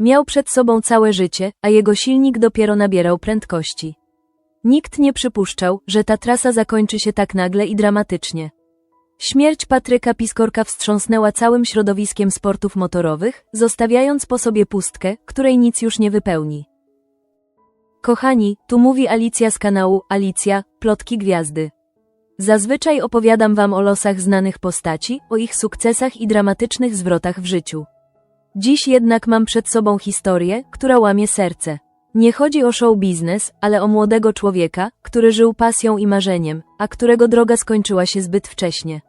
Miał przed sobą całe życie, a jego silnik dopiero nabierał prędkości. Nikt nie przypuszczał, że ta trasa zakończy się tak nagle i dramatycznie. Śmierć Patryka Piskorka wstrząsnęła całym środowiskiem sportów motorowych, zostawiając po sobie pustkę, której nic już nie wypełni. Kochani, tu mówi Alicja z kanału Alicja, Plotki Gwiazdy. Zazwyczaj opowiadam wam o losach znanych postaci, o ich sukcesach i dramatycznych zwrotach w życiu. Dziś jednak mam przed sobą historię, która łamie serce. Nie chodzi o show biznes, ale o młodego człowieka, który żył pasją i marzeniem, a którego droga skończyła się zbyt wcześnie.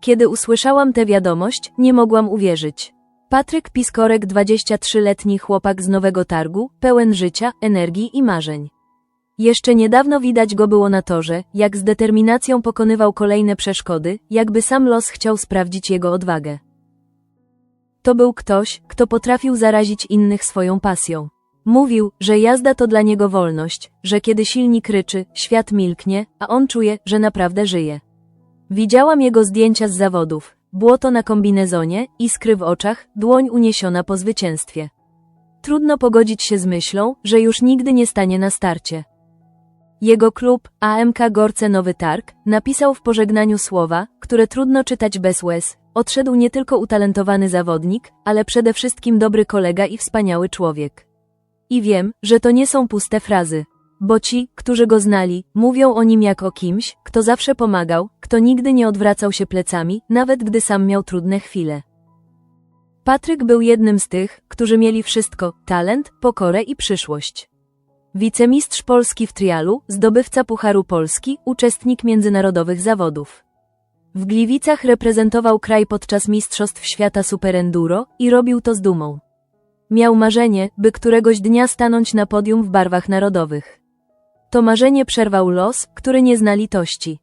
Kiedy usłyszałam tę wiadomość, nie mogłam uwierzyć. Patryk Piskorek, 23-letni chłopak z Nowego Targu, pełen życia, energii i marzeń. Jeszcze niedawno widać go było na torze, jak z determinacją pokonywał kolejne przeszkody, jakby sam los chciał sprawdzić jego odwagę. To był ktoś, kto potrafił zarazić innych swoją pasją. Mówił, że jazda to dla niego wolność, że kiedy silnik ryczy, świat milknie, a on czuje, że naprawdę żyje. Widziałam jego zdjęcia z zawodów, błoto na kombinezonie, iskry w oczach, dłoń uniesiona po zwycięstwie. Trudno pogodzić się z myślą, że już nigdy nie stanie na starcie. Jego klub, AMK Gorce Nowy Targ, napisał w pożegnaniu słowa, które trudno czytać bez łez. Odszedł nie tylko utalentowany zawodnik, ale przede wszystkim dobry kolega i wspaniały człowiek. I wiem, że to nie są puste frazy. Bo ci, którzy go znali, mówią o nim jak o kimś, kto zawsze pomagał, kto nigdy nie odwracał się plecami, nawet gdy sam miał trudne chwile. Patryk był jednym z tych, którzy mieli wszystko talent, pokorę i przyszłość. Wicemistrz Polski w trialu, zdobywca Pucharu Polski, uczestnik międzynarodowych zawodów. W Gliwicach reprezentował kraj podczas Mistrzostw Świata Superenduro i robił to z dumą. Miał marzenie, by któregoś dnia stanąć na podium w barwach narodowych. To marzenie przerwał los, który nie zna litości.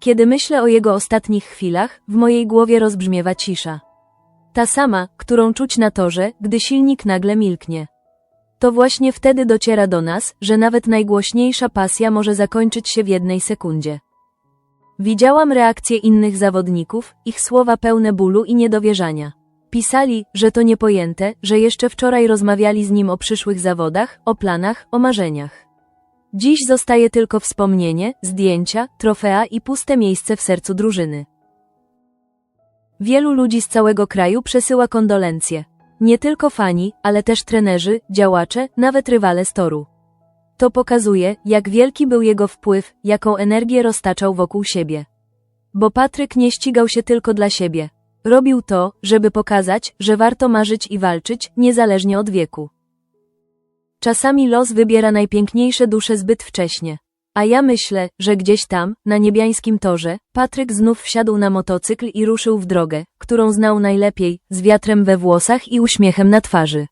Kiedy myślę o jego ostatnich chwilach, w mojej głowie rozbrzmiewa cisza. Ta sama, którą czuć na torze, gdy silnik nagle milknie. To właśnie wtedy dociera do nas, że nawet najgłośniejsza pasja może zakończyć się w jednej sekundzie. Widziałam reakcje innych zawodników, ich słowa pełne bólu i niedowierzania. Pisali, że to niepojęte, że jeszcze wczoraj rozmawiali z nim o przyszłych zawodach, o planach, o marzeniach. Dziś zostaje tylko wspomnienie, zdjęcia, trofea i puste miejsce w sercu drużyny. Wielu ludzi z całego kraju przesyła kondolencje. Nie tylko fani, ale też trenerzy, działacze, nawet rywale z toru. To pokazuje, jak wielki był jego wpływ, jaką energię roztaczał wokół siebie. Bo Patryk nie ścigał się tylko dla siebie. Robił to, żeby pokazać, że warto marzyć i walczyć, niezależnie od wieku. Czasami los wybiera najpiękniejsze dusze zbyt wcześnie. A ja myślę, że gdzieś tam, na niebiańskim torze, Patryk znów wsiadł na motocykl i ruszył w drogę, którą znał najlepiej, z wiatrem we włosach i uśmiechem na twarzy.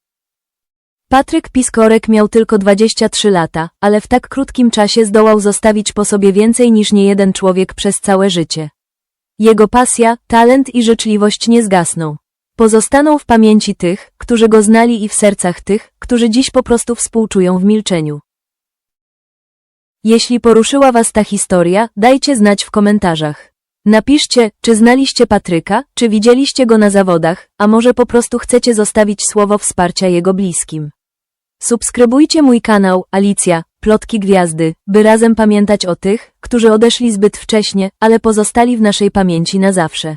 Patryk Piskorek miał tylko 23 lata, ale w tak krótkim czasie zdołał zostawić po sobie więcej niż niejeden człowiek przez całe życie. Jego pasja, talent i życzliwość nie zgasną. Pozostaną w pamięci tych, którzy go znali i w sercach tych, którzy dziś po prostu współczują w milczeniu. Jeśli poruszyła Was ta historia, dajcie znać w komentarzach. Napiszcie, czy znaliście Patryka, czy widzieliście go na zawodach, a może po prostu chcecie zostawić słowo wsparcia jego bliskim. Subskrybujcie mój kanał, Alicja, Plotki Gwiazdy, by razem pamiętać o tych, którzy odeszli zbyt wcześnie, ale pozostali w naszej pamięci na zawsze.